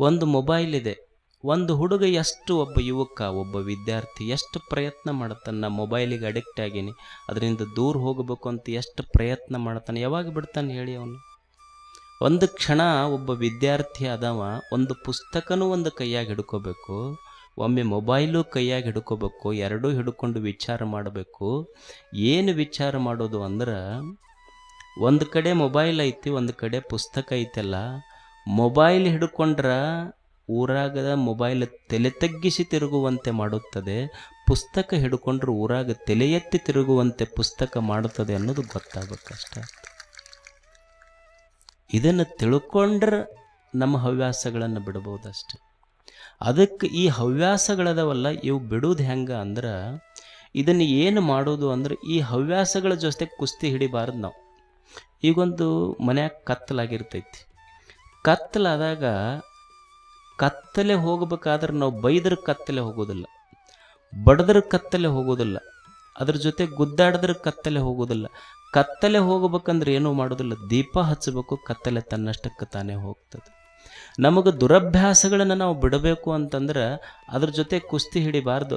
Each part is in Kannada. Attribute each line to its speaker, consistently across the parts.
Speaker 1: ಒಂದು ಮೊಬೈಲ್ ಇದೆ. ಒಂದು ಹುಡುಗ ಎಷ್ಟು ಒಬ್ಬ ಯುವಕ, ಒಬ್ಬ ವಿದ್ಯಾರ್ಥಿ ಎಷ್ಟು ಪ್ರಯತ್ನ ಮಾಡ್ತಾನೆ, ನಾ ಮೊಬೈಲಿಗೆ ಅಡಿಕ್ಟ್ ಆಗೀನಿ, ಅದರಿಂದ ದೂರ ಹೋಗಬೇಕು ಅಂತ ಎಷ್ಟು ಪ್ರಯತ್ನ ಮಾಡ್ತಾನೆ, ಯಾವಾಗ ಬಿಡ್ತಾನೆ ಹೇಳಿ ಅವನು. ಒಂದು ಕ್ಷಣ ಒಬ್ಬ ವಿದ್ಯಾರ್ಥಿ ಆದವ, ಒಂದು ಪುಸ್ತಕನೂ ಒಂದು ಕೈಯಾಗಿ ಹಿಡ್ಕೋಬೇಕು, ಒಮ್ಮೆ ಮೊಬೈಲು ಕೈಯಾಗಿ ಹಿಡ್ಕೋಬೇಕು, ಎರಡೂ ಹಿಡ್ಕೊಂಡು ವಿಚಾರ ಮಾಡಬೇಕು. ಏನು ವಿಚಾರ ಮಾಡೋದು ಅಂದ್ರೆ, ಒಂದು ಕಡೆ ಮೊಬೈಲ್ ಐತಿ, ಒಂದು ಕಡೆ ಪುಸ್ತಕ ಐತಲ್ಲ ಮೊಬೈಲ್ ಹಿಡ್ಕೊಂಡ್ರೆ ಊರಾಗದ ಮೊಬೈಲ್ ತಲೆ ತಗ್ಗಿಸಿ ತಿರುಗುವಂತೆ ಮಾಡುತ್ತದೆ, ಪುಸ್ತಕ ಹಿಡ್ಕೊಂಡ್ರೆ ಊರಾಗ ತಲೆ ಎತ್ತಿ ತಿರುಗುವಂತೆ ಪುಸ್ತಕ ಮಾಡುತ್ತದೆ ಅನ್ನೋದು ಗೊತ್ತಾಗಬೇಕಷ್ಟೆ ಇದನ್ನು ತಿಳ್ಕೊಂಡ್ರೆ ನಮ್ಮ ಹವ್ಯಾಸಗಳನ್ನು ಬಿಡ್ಬೋದಷ್ಟೆ. ಅದಕ್ಕೆ ಈ ಹವ್ಯಾಸಗಳದವಲ್ಲ, ಇವು ಬಿಡೋದು ಹೆಂಗೆ ಅಂದ್ರೆ, ಇದನ್ನು ಏನು ಮಾಡೋದು ಅಂದ್ರೆ, ಈ ಹವ್ಯಾಸಗಳ ಜೊತೆ ಕುಸ್ತಿ ಹಿಡಿಬಾರ್ದು ನಾವು. ಈಗೊಂದು ಮನ್ಯಾಗ ಕತ್ತಲಾಗಿರ್ತೈತಿ. ಕತ್ತಲಾದಾಗ ಕತ್ತಲೆ ಹೋಗಬೇಕಾದ್ರೆ ನಾವು ಬೈದ್ರ ಕತ್ತಲೆ ಹೋಗೋದಿಲ್ಲ, ಬಡದ್ರ ಕತ್ತಲೆ ಹೋಗೋದಿಲ್ಲ, ಅದ್ರ ಜೊತೆ ಗುದ್ದಾಡದ್ರ ಕತ್ತಲೆ ಹೋಗೋದಿಲ್ಲ. ಕತ್ತಲೆ ಹೋಗ್ಬೇಕಂದ್ರೆ ಏನೂ ಮಾಡೋದಿಲ್ಲ, ದೀಪ ಹಚ್ಚಬೇಕು, ಕತ್ತಲೆ ತನ್ನಷ್ಟಕ್ಕೆ ತಾನೇ ಹೋಗ್ತದೆ. ನಮಗೆ ದುರಭ್ಯಾಸಗಳನ್ನು ನಾವು ಬಿಡಬೇಕು ಅಂತಂದ್ರೆ ಅದ್ರ ಜೊತೆ ಕುಸ್ತಿ ಹಿಡಿಬಾರ್ದು.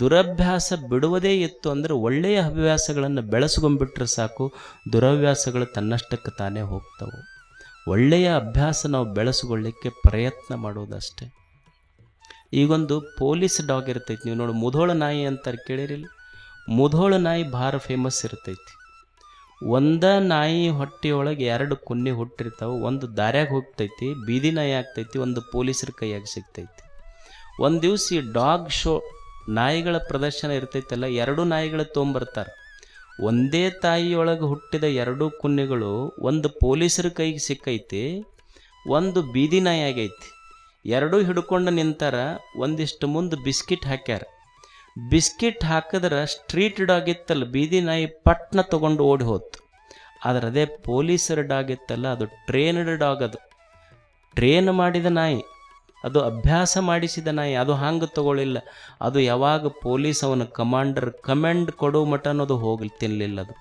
Speaker 1: ದುರಭ್ಯಾಸ ಬಿಡುವುದೇ ಇತ್ತು ಅಂದರೆ ಒಳ್ಳೆಯ ಹವ್ಯಾಸಗಳನ್ನು ಬೆಳೆಸ್ಕೊಂಡ್ಬಿಟ್ರೆ ಸಾಕು, ದುರಭ್ಯಾಸಗಳು ತನ್ನಷ್ಟಕ್ಕೆ ತಾನೇ ಹೋಗ್ತವೆ. ಒಳ್ಳೆಯ ಅಭ್ಯಾಸ ನಾವು ಬೆಳೆಸ್ಕೊಳ್ಳಿಕ್ಕೆ ಪ್ರಯತ್ನ ಮಾಡೋದಷ್ಟೇ. ಈಗೊಂದು ಪೊಲೀಸ್ ಡಾಗ್ ಇರ್ತೈತಿ. ನೀವು ನೋಡಿ, ಮುಧೋಳ ನಾಯಿ ಅಂತಾರೆ ಕೇಳಿರಿಲ್ಲ? ಮುಧೋಳ ನಾಯಿ ಭಾಳ ಫೇಮಸ್ ಇರ್ತೈತಿ. ಒಂದ ನಾಯಿ ಹೊಟ್ಟೆಯೊಳಗೆ ಎರಡು ಕುನ್ನಿ ಹುಟ್ಟಿರ್ತಾವೆ. ಒಂದು ದಾರ್ಯಾಗ ಹೋಗ್ತೈತಿ, ಬೀದಿ ನಾಯಿ ಆಗ್ತೈತಿ, ಒಂದು ಪೊಲೀಸರ ಕೈಯಾಗ ಸಿಗ್ತೈತಿ. ಒಂದು ದಿವ್ಸ ಈ ಡಾಗ್ ಶೋ ನಾಯಿಗಳ ಪ್ರದರ್ಶನ ಇರ್ತೈತಲ್ಲ, ಎರಡು ನಾಯಿಗಳ ತೊಗೊಂಬರ್ತಾರೆ ಒಂದೇ ತಾಯಿಯೊಳಗೆ ಹುಟ್ಟಿದ ಎರಡೂ ಕುನ್ನೆಗಳು ಒಂದು ಪೊಲೀಸರ ಕೈಗೆ ಸಿಕ್ಕೈತಿ, ಒಂದು ಬೀದಿ ನಾಯಿ ಆಗೈತಿ. ಎರಡೂ ಹಿಡ್ಕೊಂಡು ನಿಂತಾರ, ಒಂದಿಷ್ಟು ಮುಂದೆ ಬಿಸ್ಕಿಟ್ ಹಾಕ್ಯಾರ. ಬಿಸ್ಕಿಟ್ ಹಾಕಿದ್ರೆ ಸ್ಟ್ರೀಟ್ ಡಾಗ್ ಇತ್ತಲ್ಲ, ಬೀದಿ ನಾಯಿ ಪಟ್ನ ತಗೊಂಡು ಓಡಿ ಹೋತು. ಆದ್ರೆ ಅದೇ ಪೊಲೀಸರ ಡಾಗ್ ಇತ್ತಲ್ಲ, ಅದು ಟ್ರೇನ್ಡ್ ಡಾಗ್ ಅದು. ಟ್ರೇನ್ ಮಾಡಿದ ನಾಯಿ ಅದು ಅಭ್ಯಾಸ ಮಾಡಿಸಿದ ನಾಯಿ, ಅದು ಹಂಗೆ ತಗೊಳ್ಳಿಲ್ಲ. ಅದು ಯಾವಾಗ ಪೊಲೀಸ್ ಅವನ ಕಮಾಂಡರ್ ಕಮೆಂಡ್ ಕೊಡೋ ಮಟ ಅನ್ನೋದು ಹೋಗಿ ತಿನ್ನಲಿಲ್ಲ ಅದು.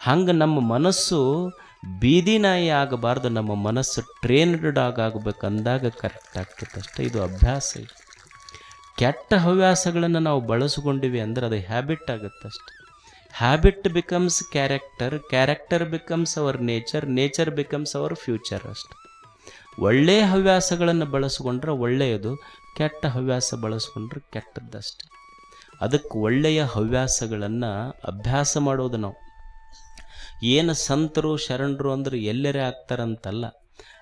Speaker 1: ಹಂಗೆ ನಮ್ಮ ಮನಸ್ಸು ಬೀದಿ ನಾಯಿ ಆಗಬಾರ್ದು, ನಮ್ಮ ಮನಸ್ಸು ಟ್ರೇನ್ಡ್ ಡಾಗ್ ಆಗಬೇಕು ಅಂದಾಗ ಕರೆಕ್ಟ್ ಆಗ್ತೈತೆ. ಅಷ್ಟೇ, ಇದು ಅಭ್ಯಾಸ ಇದು. ಕೆಟ್ಟ ಹವ್ಯಾಸಗಳನ್ನು ನಾವು ಬಳಸ್ಕೊಂಡಿವಿ ಅಂದ್ರೆ ಅದು ಹ್ಯಾಬಿಟ್ ಆಗುತ್ತೆ ಅಷ್ಟೆ. Habit becomes character character becomes our nature nature becomes our future ಅಷ್ಟೆ. ಒಳ್ಳೆಯ ಹವ್ಯಾಸಗಳನ್ನು ಬಳಸಿಕೊಂಡ್ರೆ ಒಳ್ಳೆಯದು, ಕೆಟ್ಟ ಹವ್ಯಾಸ ಬಳಸ್ಕೊಂಡ್ರೆ ಕೆಟ್ಟದ್ದಷ್ಟೆ. ಅದಕ್ಕೆ ಒಳ್ಳೆಯ ಹವ್ಯಾಸಗಳನ್ನು ಅಭ್ಯಾಸ ಮಾಡೋದು ನಾವು. ಏನು ಸಂತರು, ಶರಣರು ಅಂದ್ರೆ ಎಲ್ಲರೇ ಆಗ್ತಾರಂತಲ್ಲ,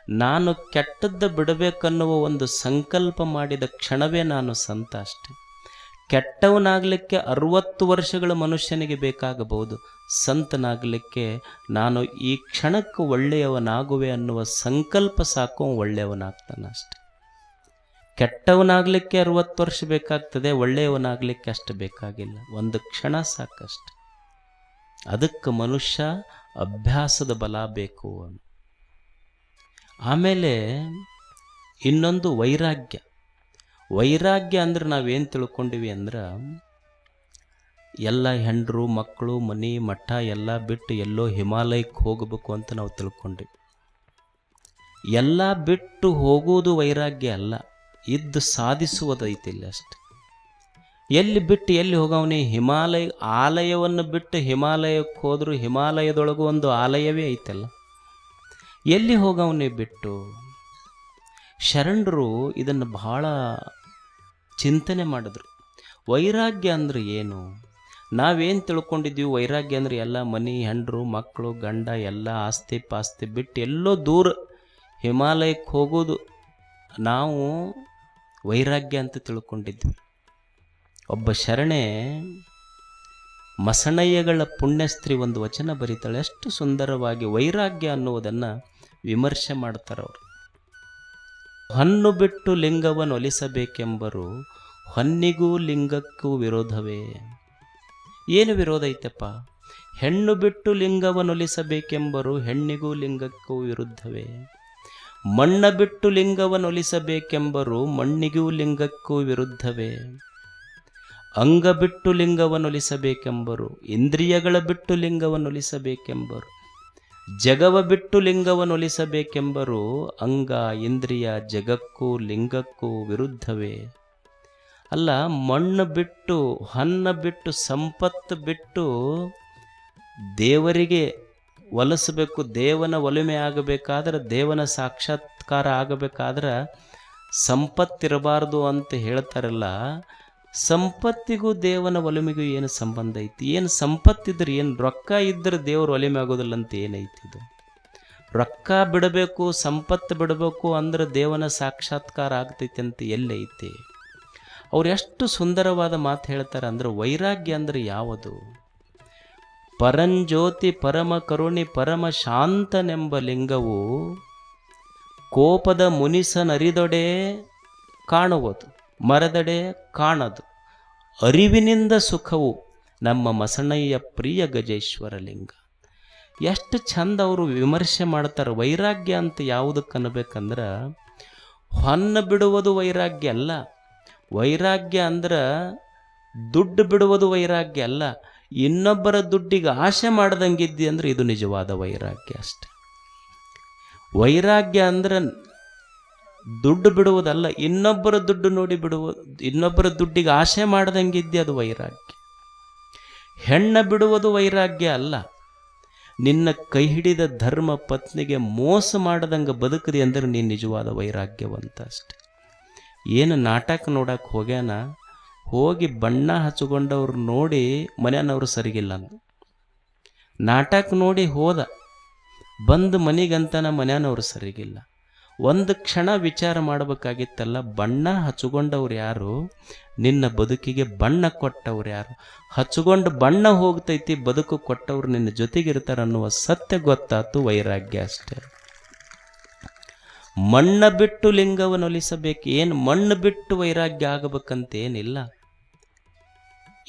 Speaker 1: ನಾನು ಕೆಟ್ಟದ್ದು ಬಿಡಬೇಕನ್ನುವ ಒಂದು ಸಂಕಲ್ಪ ಮಾಡಿದ ಕ್ಷಣವೇ ನಾನು ಸಂತ ಅಷ್ಟೆ. ಕೆಟ್ಟವನಾಗಲಿಕ್ಕೆ ಅರುವತ್ತು ವರ್ಷಗಳ ಮನುಷ್ಯನಿಗೆ ಬೇಕಾಗಬಹುದು. ಸಂತನಾಗಲಿಕ್ಕೆ ನಾನು ಈ ಕ್ಷಣಕ್ಕೆ ಒಳ್ಳೆಯವನಾಗುವೆ ಅನ್ನುವ ಸಂಕಲ್ಪ ಸಾಕು ಒಳ್ಳೆಯವನಾಗ್ತಾನೆ ಅಷ್ಟೆ. ಕೆಟ್ಟವನಾಗಲಿಕ್ಕೆ ಅರುವತ್ತು ವರ್ಷ ಬೇಕಾಗ್ತದೆ, ಒಳ್ಳೆಯವನಾಗಲಿಕ್ಕೆ ಅಷ್ಟು ಬೇಕಾಗಿಲ್ಲ. ಒಂದು ಕ್ಷಣ ಸಾಕಷ್ಟೆ. ಅದಕ್ಕೆ ಮನುಷ್ಯ ಅಭ್ಯಾಸದ ಬಲ ಬೇಕು ಆಮೇಲೆ ಇನ್ನೊಂದು ವೈರಾಗ್ಯ. ವೈರಾಗ್ಯ ಅಂದ್ರೆ ನಾವೇನು ತಿಳ್ಕೊಂಡಿವಿ ಅಂದ್ರೆ ಎಲ್ಲ ಹೆಂಡರು ಮಕ್ಕಳು ಮನೆ, ಮಠ ಎಲ್ಲ ಬಿಟ್ಟು ಎಲ್ಲೋ ಹಿಮಾಲಯಕ್ಕೆ ಹೋಗಬೇಕು ಅಂತ ನಾವು ತಿಳ್ಕೊಂಡಿವಿ. ಎಲ್ಲ ಬಿಟ್ಟು ಹೋಗುವುದು ವೈರಾಗ್ಯ ಅಲ್ಲ, ಇದ್ದು ಸಾಧಿಸುವುದೈತಿಲ್ಲ ಅಷ್ಟೆ. ಎಲ್ಲಿ ಬಿಟ್ಟು ಎಲ್ಲಿ ಹೋಗವನಿ? ಹಿಮಾಲಯ, ಆಲಯವನ್ನು ಬಿಟ್ಟು ಹಿಮಾಲಯಕ್ಕೆ ಹೋದರೂ ಹಿಮಾಲಯದೊಳಗೂ ಒಂದು ಆಲಯವೇ ಐತಲ್ಲ. ಎಲ್ಲಿ ಹೋಗವನೇ ಬಿಟ್ಟು? ಶರಣರು ಇದನ್ನು ಬಹಳ ಚಿಂತನೆ ಮಾಡಿದ್ರು. ವೈರಾಗ್ಯ ಅಂದರೆ ಏನು? ನಾವೇನು ತಿಳ್ಕೊಂಡಿದ್ದೀವಿ? ವೈರಾಗ್ಯ ಅಂದರೆ ಎಲ್ಲ ಮನೆ, ಹೆಂಡರು, ಮಕ್ಕಳು, ಗಂಡ, ಎಲ್ಲ ಆಸ್ತಿ ಪಾಸ್ತಿ ಬಿಟ್ಟು ಎಲ್ಲೋ ದೂರ ಹಿಮಾಲಯಕ್ಕೆ ಹೋಗೋದು. ನಾವು ವೈರಾಗ್ಯ ಅಂತ ತಿಳ್ಕೊಂಡಿದ್ವಿ ಒಬ್ಬ ಶರಣೆ ಮಸಣಯ್ಯಗಳ ಪುಣ್ಯಸ್ತ್ರೀ ಒಂದು ವಚನ ಬರೀತಾಳೆ. ಎಷ್ಟು ಸುಂದರವಾಗಿ ವೈರಾಗ್ಯ ಅನ್ನುವುದನ್ನು ವಿಮರ್ಶೆ ಮಾಡ್ತಾರೆ ಅವರು ಹಣ್ಣು ಬಿಟ್ಟು ಲಿಂಗವನ್ನು ಒಲಿಸಬೇಕೆಂಬರು ಹೊನ್ನಿಗೂ ಲಿಂಗಕ್ಕೂ ವಿರೋಧವೇ? ಏನು ವಿರೋಧ ಐತಪ್ಪ? ಹೆಣ್ಣು ಬಿಟ್ಟು ಲಿಂಗವನ್ನು ಒಲಿಸಬೇಕೆಂಬರು ಹೆಣ್ಣಿಗೂ ಲಿಂಗಕ್ಕೂ ವಿರುದ್ಧವೇ? ಮಣ್ಣ ಬಿಟ್ಟು ಲಿಂಗವನ್ನು ಒಲಿಸಬೇಕೆಂಬರು ಮಣ್ಣಿಗೂ ಲಿಂಗಕ್ಕೂ ವಿರುದ್ಧವೇ? ಅಂಗ ಬಿಟ್ಟು ಲಿಂಗವನ್ನು ಒಲಿಸಬೇಕೆಂಬರು ಇಂದ್ರಿಯಗಳ ಬಿಟ್ಟು ಲಿಂಗವನ್ನು ಒಲಿಸಬೇಕೆಂಬರು ಜಗವ ಬಿಟ್ಟು ಲಿಂಗವನ್ನೊಲಿಸಬೇಕೆಂಬರು ಅಂಗ ಇಂದ್ರಿಯ ಜಗಕ್ಕೂ ಲಿಂಗಕ್ಕೂ ವಿರುದ್ಧವೇ. ಅಲ್ಲ, ಮಣ್ಣು ಬಿಟ್ಟು ಹನ್ನ ಬಿಟ್ಟು, ಸಂಪತ್ತು ಬಿಟ್ಟು ದೇವರಿಗೆ ಒಲಿಸಬೇಕು, ದೇವನ ಒಲಿಮೆ ಆಗಬೇಕಾದ್ರೆ, ದೇವನ ಸಾಕ್ಷಾತ್ಕಾರ ಆಗಬೇಕಾದ್ರೆ ಸಂಪತ್ತಿರಬಾರ್ದು ಅಂತ ಹೇಳ್ತಾರಲ್ಲ ಸಂಪತ್ತಿಗೂ ದೇವನ ಒಲಿಮೆಗೂ ಏನು ಸಂಬಂಧ ಐತಿ? ಏನು ಸಂಪತ್ತಿದ್ರೆ ಏನು ರೊಕ್ಕ ಇದ್ದರೆ ದೇವ್ರ ಒಲಿಮೆ ಆಗೋದಿಲ್ಲ ಅಂತ ಏನೈತಿ ಇದು? ರೊಕ್ಕ ಬಿಡಬೇಕು, ಸಂಪತ್ತು ಬಿಡಬೇಕು ಅಂದ್ರೆ ದೇವನ ಸಾಕ್ಷಾತ್ಕಾರ ಆಗ್ತೈತಿ ಅಂತ ಎಲ್ಲೈತಿ ಅವ್ರು ಎಷ್ಟು ಸುಂದರವಾದ ಮಾತು ಹೇಳ್ತಾರೆ ಅಂದ್ರೆ ವೈರಾಗ್ಯ ಅಂದ್ರೆ ಯಾವುದು? ಪರಂಜ್ಯೋತಿ ಪರಮ ಕರುಣಿ ಪರಮ ಶಾಂತನೆಂಬ ಲಿಂಗವು ಕೋಪದ ಮುನಿಸನರಿದೊಡೆ ಕಾಣುವುದು. ಮರದಡೆ ಕಾಣದು. ಅರಿವಿನಿಂದ ಸುಖವು ನಮ್ಮ ಮಸಣಯ್ಯ ಪ್ರಿಯ ಗಜೇಶ್ವರ ಲಿಂಗ. ಎಷ್ಟು ಚಂದ ಅವರು ವಿಮರ್ಶೆ ಮಾಡ್ತಾರೆ. ವೈರಾಗ್ಯ ಅಂತ ಯಾವುದಕ್ಕೆ ಅನ್ನಬೇಕಂದ್ರೆ, ಹೊನ್ನ ಬಿಡುವುದು ವೈರಾಗ್ಯ ಅಲ್ಲ. ವೈರಾಗ್ಯ ಅಂದ್ರೆ ದುಡ್ಡು ಬಿಡುವುದು ವೈರಾಗ್ಯ ಅಲ್ಲ. ಇನ್ನೊಬ್ಬರ ದುಡ್ಡಿಗೆ ಆಶೆ ಮಾಡ್ದಂಗಿದ್ದಿ ಅಂದ್ರೆ ಇದು ನಿಜವಾದ ವೈರಾಗ್ಯ ಅಷ್ಟೆ. ವೈರಾಗ್ಯ ಅಂದ್ರೆ ದುಡ್ಡು ಬಿಡುವುದಲ್ಲ, ಇನ್ನೊಬ್ಬರ ದುಡ್ಡು ನೋಡಿ ಬಿಡುವುದು ಇನ್ನೊಬ್ಬರ ದುಡ್ಡಿಗೆ ಆಸೆ ಮಾಡ್ದಂಗಿದ್ದಿ ಅದು ವೈರಾಗ್ಯ. ಹೆಣ್ಣ ಬಿಡುವುದು ವೈರಾಗ್ಯ ಅಲ್ಲ. ನಿನ್ನ ಕೈ ಹಿಡಿದ ಧರ್ಮ ಪತ್ನಿಗೆ ಮೋಸ ಮಾಡದಂಗೆ ಬದುಕದೆ ಅಂದ್ರೆ ನೀನು ನಿಜವಾದ ವೈರಾಗ್ಯವಂತ ಅಷ್ಟೆ ಏನು ನಾಟಕ ನೋಡಕ್ಕೆ ಹೋಗ್ಯಾನ? ಹೋಗಿ ಬಣ್ಣ ಹಚ್ಚಿಕೊಂಡವ್ರು ನೋಡಿ ಮನೆಯವ್ರು ಸರಿಗಿಲ್ಲ ನಾಟಕ ನೋಡಿ ಹೋದ, ಬಂದು ಮನೆಗಂತನ ಮನೆಯವ್ರು ಸರಿಗಿಲ್ಲ. ಒಂದು ಕ್ಷಣ ವಿಚಾರ ಮಾಡಬೇಕಾಗಿತ್ತಲ್ಲ, ಬಣ್ಣ ಹಚ್ಚಿಕೊಂಡವ್ರು ಯಾರು? ನಿನ್ನ ಬದುಕಿಗೆ ಬಣ್ಣ ಕೊಟ್ಟವ್ರು ಯಾರು? ಹಚ್ಕೊಂಡು ಬಣ್ಣ ಹೋಗ್ತೈತಿ, ಬದುಕು ಕೊಟ್ಟವ್ರು ನಿನ್ನ ಜೊತೆಗಿರ್ತಾರೆ ಅನ್ನುವ ಸತ್ಯ ಗೊತ್ತಾತು ವೈರಾಗ್ಯ ಅಷ್ಟೇ. ಮಣ್ಣ ಬಿಟ್ಟು ಲಿಂಗವನ್ನೊಲಿಸಬೇಕು ಏನು ಮಣ್ಣು ಬಿಟ್ಟು ವೈರಾಗ್ಯ ಆಗಬೇಕಂತೇನಿಲ್ಲ.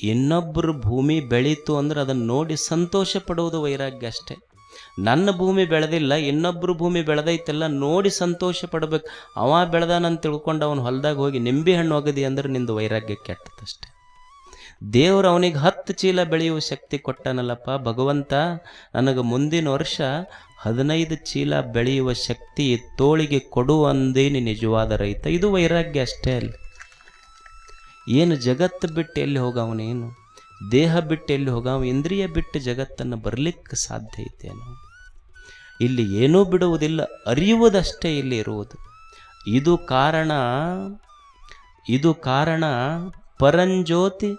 Speaker 1: ಇನ್ನೊಬ್ಬರು ಭೂಮಿ ಬೆಳೀತು ಅಂದ್ರೆ ಅದನ್ನು ನೋಡಿ ಸಂತೋಷ ಪಡುವುದು ವೈರಾಗ್ಯ ಅಷ್ಟೇ. ನನ್ನ ಭೂಮಿ ಬೆಳೆದಿಲ್ಲ ಇನ್ನೊಬ್ಬರು ಭೂಮಿ ಬೆಳೆದೈತೆಲ್ಲ ನೋಡಿ ಸಂತೋಷ ಪಡ್ಬೇಕು. ಅವ ಬೆಳೆದಾನಂತ ತಿಳ್ಕೊಂಡು ಅವನು ಹೊಲದಾಗ ಹೋಗಿ, ನಿಂಬೆ ಹಣ್ಣು ಒಗದಿ ಅಂದ್ರೆ ನಿಂದು ವೈರಾಗ್ಯ ಕೆಟ್ಟದಷ್ಟೆ. ದೇವರು ಅವನಿಗೆ ಹತ್ತು ಚೀಲ ಬೆಳೆಯುವ ಶಕ್ತಿ ಕೊಟ್ಟನಲ್ಲಪ್ಪ. ಭಗವಂತ, ನನಗೆ ಮುಂದಿನ ವರ್ಷ ಹದಿನೈದು ಚೀಲ ಬೆಳೆಯುವ ಶಕ್ತಿ ತೋಳಿಗೆ ಕೊಡುವಂದೇನು ನಿಜವಾದ ರೈತ. ಇದು ವೈರಾಗ್ಯ ಅಷ್ಟೇ ಅಲ್ಲಿ. ಏನು ಜಗತ್ತು ಬಿಟ್ಟು ಎಲ್ಲಿ ಹೋಗವನೇನು? ದೇಹ ಬಿಟ್ಟು ಎಲ್ಲಿ ಹೋಗಾವ, ಇಂದ್ರಿಯ ಬಿಟ್ಟು ಜಗತ್ತನ್ನು ಬರಲಿಕ್ಕೆ ಸಾಧ್ಯ ಐತೇನು ಇಲ್ಲಿ ಏನೂ ಬಿಡುವುದಿಲ್ಲ, ಅರಿಯುವುದಷ್ಟೇ ಇಲ್ಲಿ ಇರುವುದು. ಇದು ಕಾರಣ ಇದು ಕಾರಣ ಪರಂಜ್ಯೋತಿ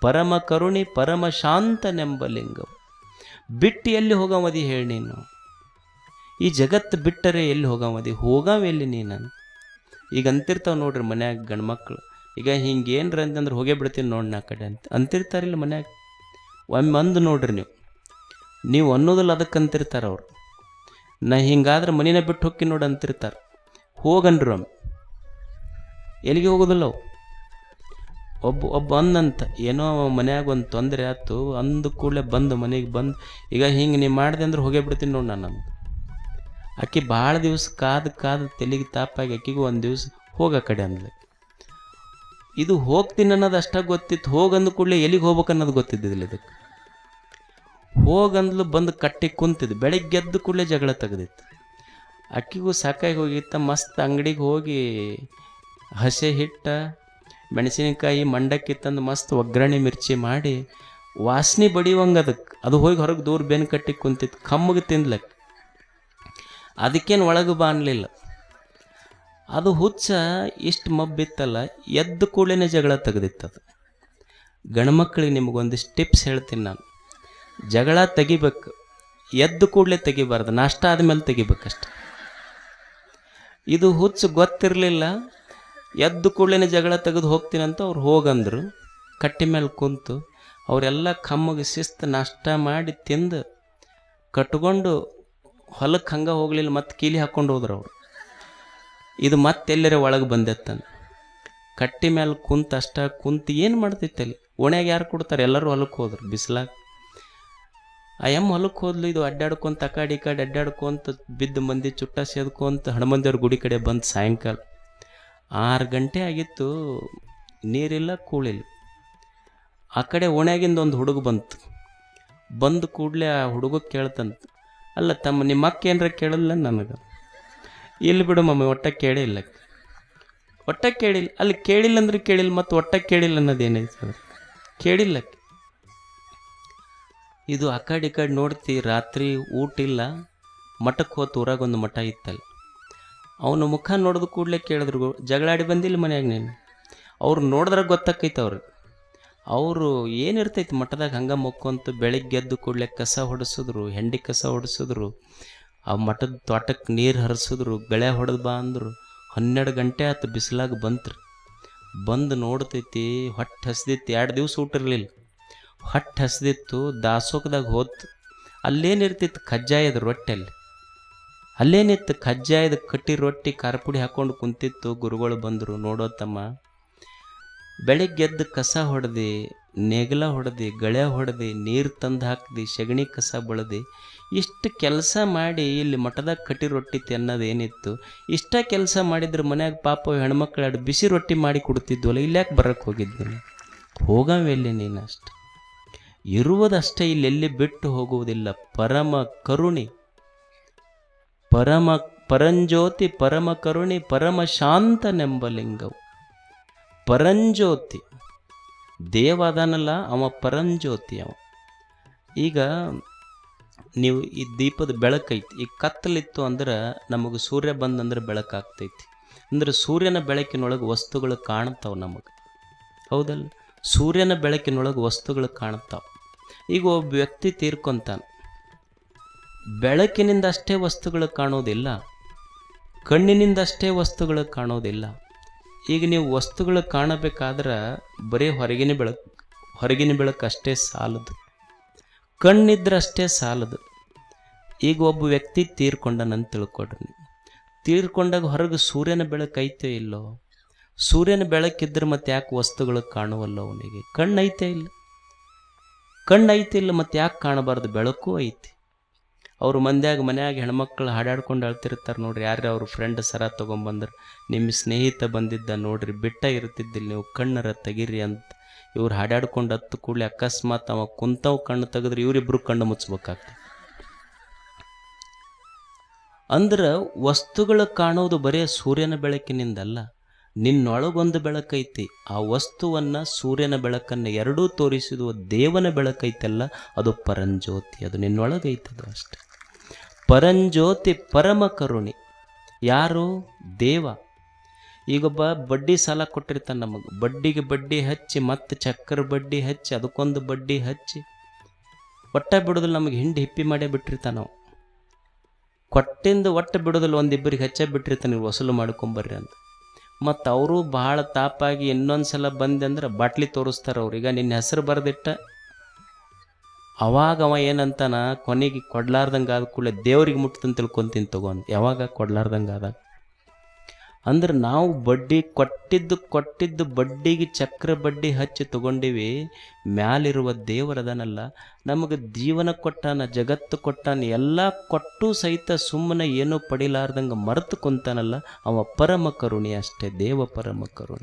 Speaker 1: ಪರಮ ಕರುಣಿ ಪರಮ ಶಾಂತನೆಂಬ ಲಿಂಗವು. ಬಿಟ್ಟು ಎಲ್ಲಿ ಹೋಗಾವದಿ ಹೇಳಿ ನೀನು? ಈ ಜಗತ್ತು ಬಿಟ್ಟರೆ ಎಲ್ಲಿ ಹೋಗಾವದಿ? ಹೋಗಾವ ಎಲ್ಲಿ ನೀನು ಈಗ ಅಂತಿರ್ತಾವೆ ನೋಡ್ರಿ ಮನ್ಯಾಗ ಗಂಡ್ಮಕ್ಳು. ಈಗ ಹಿಂಗೆ ಏನ್ರ ಅಂತಂದ್ರೆ ಹೋಗೇ ಬಿಡ್ತೀನಿ ನೋಡಿ ನಾ ಕಡೆ ಅಂತ. ಅಂತಿರ್ತಾರಿಲ್ಲ ಮನ್ಯಾಗ. ಒಮ್ಮೆ ಅಂದು ನೋಡ್ರಿ ನೀವು. ನೀವು ಅನ್ನೋದಿಲ್ಲ ಅದಕ್ಕೆ ಅಂತಿರ್ತಾರೆ ಅವ್ರು. ನಾ ಹಿಂಗಾದ್ರೆ ಮನೇನ ಬಿಟ್ಟು ಹೊಕ್ಕಿ ನೋಡಿ ಅಂತಿರ್ತಾರೆ. ಹೋಗನ್ರಿ ಒಮ್ಮೆ. ಎಲ್ಲಿಗೆ ಹೋಗೋದಿಲ್ಲ ಅವು? ಒಬ್ಬ ಒಬ್ಬ ಅಂದಂತ ಏನೋ ಮನ್ಯಾಗ ಒಂದು ತೊಂದರೆ ಆಯ್ತು. ಅಂದ ಕೂಡಲೇ ಬಂದು ಮನೆಗೆ ಬಂದು. ಈಗ ಹಿಂಗೆ ನೀವು ಮಾಡಿದೆ ಅಂದ್ರೆ ಹೋಗೇ ಬಿಡ್ತೀನಿ ನೋಡಿ ನಾನು ಅಕ್ಕಿ ಭಾಳ ದಿವಸ ಕಾದು ಕಾದು ತೆಲಿಗೆ ತಾಪಾಗಿ ಆಕಿಗೂ ಒಂದು ದಿವಸ ಹೋಗ ಕಡೆ ಅಂದ್ಲೆ. ಇದು ಹೋಗ್ತೀನಿ ಅನ್ನೋದು ಅಷ್ಟೇ ಗೊತ್ತಿತ್ತು. ಹೋಗಂದ ಕೂಡಲೇ ಎಲ್ಲಿಗೆ ಹೋಗ್ಬೇಕು ಅನ್ನೋದು ಗೊತ್ತಿದ್ದಿಲ್ಲ ಇದಕ್ಕೆ ಹೋಗಂದ್ಲು ಬಂದು ಕಟ್ಟಿ ಕುಂತಿದ್ದು. ಬೆಳಗ್ಗೆ ಎದ್ದು ಕೂಡಲೇ ಜಗಳ ತೆಗೆದಿತ್ತು. ಅಕ್ಕಿಗೂ ಸಾಕಾಗಿ ಹೋಗಿತ್ತ. ಮಸ್ತ್ ಅಂಗಡಿಗೆ ಹೋಗಿ ಹಸೆ ಹಿಟ್ಟ, ಮೆಣಸಿನಕಾಯಿ ಮಂಡಕ್ಕಿ ತಂದು ಮಸ್ತ್ ಒಗ್ಗರಣೆ ಮಿರ್ಚಿ ಮಾಡಿ ವಾಸನೆ ಬಡಿಯುವಂಗೆ ಅದಕ್ಕೆ ಅದು ಹೋಗಿ ಹೊರಗೆ ದೂರ ಬೆನ್ನು ಕಟ್ಟಿ ಕುಂತಿತ್ತು. ಕಮ್ಮಗೆ ತಿನ್ಲಕ್ಕೆ ಅದಕ್ಕೇನು ಒಳಗೆ ಬಾ ಅನ್ಲಿಲ್ಲ ಅದು ಹುಚ್ಚ ಇಷ್ಟು ಮಬ್ಬಿತ್ತಲ್ಲ, ಎದ್ದು ಕೂಡಲೇ ಜಗಳ ತೆಗೆದಿತ್ತದು. ಗಂಡ್ಮಕ್ಳಿಗೆ ನಿಮಗೊಂದಿಷ್ಟು ಟಿಪ್ಸ್ ಹೇಳ್ತೀನಿ ನಾನು. ಜಗಳ ತೆಗಿಬೇಕು, ಎದ್ದು ಕೂಡಲೇ ತೆಗಿಬಾರ್ದು, ನಾಷ್ಟ ಆದಮೇಲೆ ತೆಗಿಬೇಕಷ್ಟೆ. ಇದು ಹುಚ್ಚು ಗೊತ್ತಿರಲಿಲ್ಲ, ಎದ್ದು ಕೂಡಲೇ ಜಗಳ ತೆಗೆದು ಹೋಗ್ತೀನಂತ ಅವ್ರು ಹೋಗಂದ್ರು. ಕಟ್ಟಿ ಮೇಲೆ ಕುಂತು ಅವರೆಲ್ಲ ಕಮ್ಮಗೆ ಶಿಸ್ತು ನಾಷ್ಟ ಮಾಡಿ ತಿಂದು ಕಟ್ಕೊಂಡು ಹೊಲಕ್ಕೆ ಹಂಗೆ ಹೋಗಲಿಲ್ಲ, ಮತ್ತು ಕೀಲಿ ಹಾಕ್ಕೊಂಡು ಹೋದ್ರು ಅವರು. ಇದು ಮತ್ತೆಲ್ಲರ ಒಳಗೆ ಬಂದೆತ್ತಂದು. ಕಟ್ಟಿ ಮೇಲೆ ಕುಂತ ಅಷ್ಟ ಕುಂತು ಏನು ಮಾಡ್ತೈತೆ ಅಲ್ಲಿ ಓಣ್ಯಾಗ ಯಾರು ಕೊಡ್ತಾರೆ? ಎಲ್ಲರೂ ಹೊಲಕ್ಕೆ ಹೋದ್ರು ಬಿಸಿಲಾಗ. ಆ ಹೊಲಕ್ಕೆ ಹೋದ್ಲು, ಇದು ಅಡ್ಡಾಡ್ಕೊಂತ, ಅಕಾಡಿ ಕಾಡಿ ಈ ಅಡ್ಡಾಡ್ಕೊಂತ, ಬಿದ್ದ ಮಂದಿ ಚುಟ್ಟ ಸೇದ್ಕೊಂತ ಹನುಮಂದಿಯವ್ರ ಗುಡಿ ಕಡೆ ಬಂದು ಸಾಯಂಕಾಲ. ಆರು ಗಂಟೆ ಆಗಿತ್ತು, ನೀರಿಲ್ಲ, ಕೂಳಿಲ್ಲ. ಆ ಕಡೆ ಓಣ್ಯಾಗಿಂದ ಒಂದು ಹುಡುಗ ಬಂತು. ಬಂದು ಕೂಡಲೇ ಆ ಹುಡುಗ ಕೇಳ್ತಂತ. ಅಲ್ಲ ತಮ್ಮ, ನಿಮ್ಮ ಅಕ್ಕ ಏನಾರ ಕೇಳಲ್ಲ ನನಗೆ? ಇಲ್ಲಿ ಬಿಡು ಮಮ್ಮಿ, ಒಟ್ಟ ಕೇಳಿಲ್ಲ ಒಟ್ಟ ಕೇಳಿಲ್ಲ ಅಲ್ಲಿ ಕೇಳಿಲ್ಲ ಅಂದ್ರೆ ಕೇಳಿಲ್ಲ, ಮತ್ತು ಒಟ್ಟ ಕೇಳಿಲ್ಲ ಅನ್ನೋದೇನೈತೆ ಅದ್ರ ಕೇಳಿಲ್ಲ. ಇದು ಆ ಕಡೆ ಈ ಕಡೆ ನೋಡ್ತಿ, ರಾತ್ರಿ ಊಟ ಇಲ್ಲ. ಮಠಕ್ಕೆ ಹೋತ ಊರಾಗ ಒಂದು ಮಠ ಇತ್ತಲ್ಲಿ. ಅವನ ಮುಖ ನೋಡಿದ ಕೂಡಲೇ ಕೇಳಿದ್ರು. ಜಗಳಾಡಿ ಬಂದಿಲ್ಲ ಮನ್ಯಾಗ ನೀನು. ಅವ್ರು ನೋಡಿದ್ರೆ ಗೊತ್ತಾಕೈತೆ ಅವ್ರು. ಅವರು ಏನಿರ್ತೈತೆ ಮಠದಾಗ ಹಂಗೆ ಮಕ್ಕೊಂತ ಬೆಳಗ್ಗೆ ಎದ್ದು ಕೂಡಲೇ ಕಸ ಹೊಡೆಸಿದ್ರು, ಹೆಂಡಿ ಕಸ ಹೊಡೆಸಿದ್ರು. ಆ ಮಠದ ತೋಟಕ್ಕೆ ನೀರು ಹರಿಸಿದ್ರು, ಗಳೆ ಹೊಡೆದು ಬಾ ಅಂದರು. ಹನ್ನೆರಡು ಗಂಟೆ ಆತು ಬಿಸಿಲಾಗ ಬಂತ್ರಿ. ಬಂದು ನೋಡ್ತೈತಿ, ಹೊಟ್ಟೆ ಹಸ್ದಿತ್ತು, ಎರಡು ದಿವಸ ಊಟಿರಲಿಲ್ಲ ಹೊಟ್ಟೆ ಹಸ್ದಿತ್ತು ದಾಸೋಕದಾಗ ಹೋತು. ಅಲ್ಲೇನಿರ್ತಿತ್ತು ಕಜ್ಜಾಯದ ರೊಟ್ಟೆಲ್ಲಿ? ಅಲ್ಲೇನಿತ್ತು ಕಜ್ಜಾಯದ ಕಟ್ಟಿ ರೊಟ್ಟಿ, ಖಾರಪುಡಿ ಹಾಕ್ಕೊಂಡು ಕುಂತಿತ್ತು ಗುರುಗಳು ಬಂದರು. ನೋಡೋ ತಮ್ಮ ಬೆಳಿಗ್ಗೆ ಎದ್ದು ಕಸ ಹೊಡೆದು, ನೆಗಲ ಹೊಡೆದು, ಗಳೆ ಹೊಡೆದು, ನೀರು ತಂದು ಹಾಕ್ದು, ಸಗಣಿ ಕಸ ಬಳದು ಇಷ್ಟು ಕೆಲಸ ಮಾಡಿ ಇಲ್ಲಿ ಮಠದಾಗ ಕಟ್ಟಿ ರೊಟ್ಟಿ ತಿನ್ನೋದು ಏನಿತ್ತು ಇಷ್ಟ ಕೆಲಸ ಮಾಡಿದ್ರೆ ಮನ್ಯಾಗ ಪಾಪ ಹೆಣ್ಮಕ್ಳು ಎರಡು ಬಿಸಿ ರೊಟ್ಟಿ ಮಾಡಿ ಕೊಡ್ತಿದ್ವಲ್ಲ ಇಲ್ಯಾಕೆ ಬರಕ್ಕೆ ಹೋಗಿದ್ವಿ ಹೋಗಿದ್ದೀನಿ ಹೋಗವೆಲ್ಲಿ ನೀನು ಅಷ್ಟು. ಇರುವುದಷ್ಟೇ ಇಲ್ಲೆಲ್ಲಿ ಬಿಟ್ಟು ಹೋಗುವುದಿಲ್ಲ. ಪರಮ ಕರುಣಿ. ಪರಮ ಪರಂಜ್ಯೋತಿ, ಪರಮ ಕರುಣಿ, ಪರಮ ಶಾಂತನೆಂಬ ಲಿಂಗವು. ಪರಂಜ್ಯೋತಿ. ದೇವ ಅದಾನಲ್ಲ, ಅವ ಪರಂಜ್ಯೋತಿ ಅವ. ಈಗ ನೀವು ಈ ದೀಪದ ಬೆಳಕೈತಿ ಈ ಕತ್ತಲಿತ್ತು ಅಂದ್ರೆ ನಮಗೆ ಸೂರ್ಯ ಬಂದಂದ್ರೆ ಬೆಳಕಾಗ್ತೈತಿ ಅಂದ್ರೆ ಸೂರ್ಯನ ಬೆಳಕಿನೊಳಗೆ ವಸ್ತುಗಳು ಕಾಣ್ತಾವೆ ನಮಗೆ. ಹೌದಲ್ಲ? ಸೂರ್ಯನ ಬೆಳಕಿನೊಳಗೆ ವಸ್ತುಗಳು ಕಾಣುತ್ತವೆ ಈಗ ಒಬ್ಬ ವ್ಯಕ್ತಿ ತೀರ್ಕೊಂತಾನೆ. ಬೆಳಕಿನಿಂದ ಅಷ್ಟೇ ವಸ್ತುಗಳು ಕಾಣೋದಿಲ್ಲ. ಕಣ್ಣಿನಿಂದ ಅಷ್ಟೇ ವಸ್ತುಗಳು ಕಾಣೋದಿಲ್ಲ. ಈಗ ನೀವು ವಸ್ತುಗಳು ಕಾಣಬೇಕಾದ್ರೆ ಬರೀ ಹೊರಗಿನ ಬೆಳಕು ಹೊರಗಿನ ಬೆಳಕು ಅಷ್ಟೇ ಸಾಲದು. ಕಣ್ಣಿದ್ರೆ ಅಷ್ಟೇ ಸಾಲದು. ಈಗ ಒಬ್ಬ ವ್ಯಕ್ತಿ ತೀರ್ಕೊಂಡನಂತ ತಿಳ್ಕೊಡ್ರಿ ತೀರ್ಕೊಂಡಾಗ ಹೊರಗೆ ಸೂರ್ಯನ ಬೆಳಕು ಐತೋ ಇಲ್ಲೋ? ಸೂರ್ಯನ ಬೆಳಕಿದ್ರೆ ಮತ್ತೆ ಯಾಕೆ ವಸ್ತುಗಳು ಕಾಣುವಲ್ಲ ಅವನಿಗೆ? ಕಣ್ಣು ಐತೆ ಇಲ್ಲ. ಕಣ್ಣು ಐತೆ ಇಲ್ಲ ಮತ್ತೆ ಯಾಕೆ ಕಾಣಬಾರ್ದು? ಬೆಳಕು ಐತಿ. ಅವರು ಮಂದ್ಯಾಗ ಮನ್ಯಾಗ ಹೆಣ್ಮಕ್ಳು ಹಾಡಾಡ್ಕೊಂಡು ಅಳ್ತಿರ್ತಾರೆ ನೋಡ್ರಿ. ಯಾರೇ ಅವ್ರ ಫ್ರೆಂಡ್ ಸರ ತೊಗೊಂಬಂದ್ರೆ. ನಿಮ್ಮ ಸ್ನೇಹಿತ ಬಂದಿದ್ದ ನೋಡ್ರಿ. ಬಿಟ್ಟ ಇರ್ತಿದ್ದಿಲ್ಲ ನೀವು. ಕಣ್ಣರ ತೆಗೀರಿ ಅಂತ. ಇವ್ರು ಹಾಡಾಡ್ಕೊಂಡು ಹತ್ತು ಕೂಡಲೇ ಅಕಸ್ಮಾತ್ ಅವ ಕುಂತವ್ ಕಣ್ಣು ತೆಗೆದ್ರೆ ಇವರಿಬ್ರು ಕಣ್ಣು ಮುಚ್ಚಬೇಕಾಗ್ತದೆ ಅಂದ್ರೆ ವಸ್ತುಗಳು ಕಾಣೋದು ಬರೀ ಸೂರ್ಯನ ಬೆಳಕಿನಿಂದಲ್ಲ, ನಿನ್ನೊಳಗೊಂದು ಬೆಳಕೈತಿ. ಆ ವಸ್ತುವನ್ನು ಸೂರ್ಯನ ಬೆಳಕನ್ನು ಎರಡೂ ತೋರಿಸಿದುವ ದೇವನ ಬೆಳಕೈತಲ್ಲ, ಅದು ಪರಂಜ್ಯೋತಿ, ಅದು ನಿನ್ನೊಳಗೈತದು ಅಷ್ಟೆ. ಪರಂಜ್ಯೋತಿ ಪರಮ ಕರುಣಿ. ಯಾರು? ದೇವ. ಈಗೊಬ್ಬ ಬಡ್ಡಿ ಸಾಲ ಕೊಟ್ಟಿರ್ತಾನೆ ನಮಗೆ. ಬಡ್ಡಿಗೆ ಬಡ್ಡಿ ಹಚ್ಚಿ, ಮತ್ತೆ ಚಕ್ಕರ ಬಡ್ಡಿ ಹಚ್ಚಿ, ಅದಕ್ಕೊಂದು ಬಡ್ಡಿ ಹಚ್ಚಿ. ಒಟ್ಟ ಬಿಡೋದಿಲ್ಲ ನಮಗೆ ಹಿಂಡಿ ಹಿಪ್ಪಿ ಮಾಡೇ ಬಿಟ್ಟಿರ್ತಾನೆ ನಾವು ಕೊಟ್ಟಿಂದ ಒಟ್ಟು ಬಿಡೋದಿಲ್ಲ ಒಂದಿಬ್ಬರಿಗೆ ಹಚ್ಚೇ ಬಿಟ್ಟಿರ್ತಾನೆ ನೀವು ವಸೂಲು ಮಾಡ್ಕೊಂಬರ್ರಿ ಅಂತ. ಮತ್ತು ಅವರು ಭಾಳ ತಾಪಾಗಿ ಇನ್ನೊಂದು ಸಲ ಬಂದೆ ಅಂದ್ರೆ ಬಾಟ್ಲಿ ತೋರಿಸ್ತಾರೆ ಈಗ ನಿನ್ನ ಹೆಸರು ಬರೆದಿಟ್ಟ ಅವಾಗ ಅವ ಏನಂತಾನ, ಕೊನೆಗೆ ಕೊಡ್ಲಾರ್ದಂಗೆ ಆದ ಕೂಡಲೇ ದೇವ್ರಿಗೆ ಮುಟ್ತಂತ ತಿಳ್ಕೊಂತೀನಿ ತಗೊಂಡು ಯಾವಾಗ ಕೊಡ್ಲಾರ್ದಂಗೆ ಆದಾಗ. ಅಂದ್ರೆ ನಾವು ಬಡ್ಡಿ ಕೊಟ್ಟಿದ್ದು ಕೊಟ್ಟಿದ್ದು ಬಡ್ಡಿಗೆ ಚಕ್ರ ಬಡ್ಡಿ ಹಚ್ಚಿ ತಗೊಂಡಿವಿ, ಮ್ಯಾಲಿರುವ ದೇವರದನಲ್ಲ ನಮಗೆ ಜೀವನ ಕೊಟ್ಟಾನ, ಜಗತ್ತು ಕೊಟ್ಟಾನ, ಎಲ್ಲ ಕೊಟ್ಟು ಸಹಿತ ಸುಮ್ಮನೆ ಏನೂ ಪಡಿಲಾರ್ದಂಗೆ ಮರೆತು ಕುಂತಾನಲ್ಲ. ಅವ ಪರಮ ಕರುಣಿ ಅಷ್ಟೇ, ದೇವ ಪರಮ ಕರುಣಿ.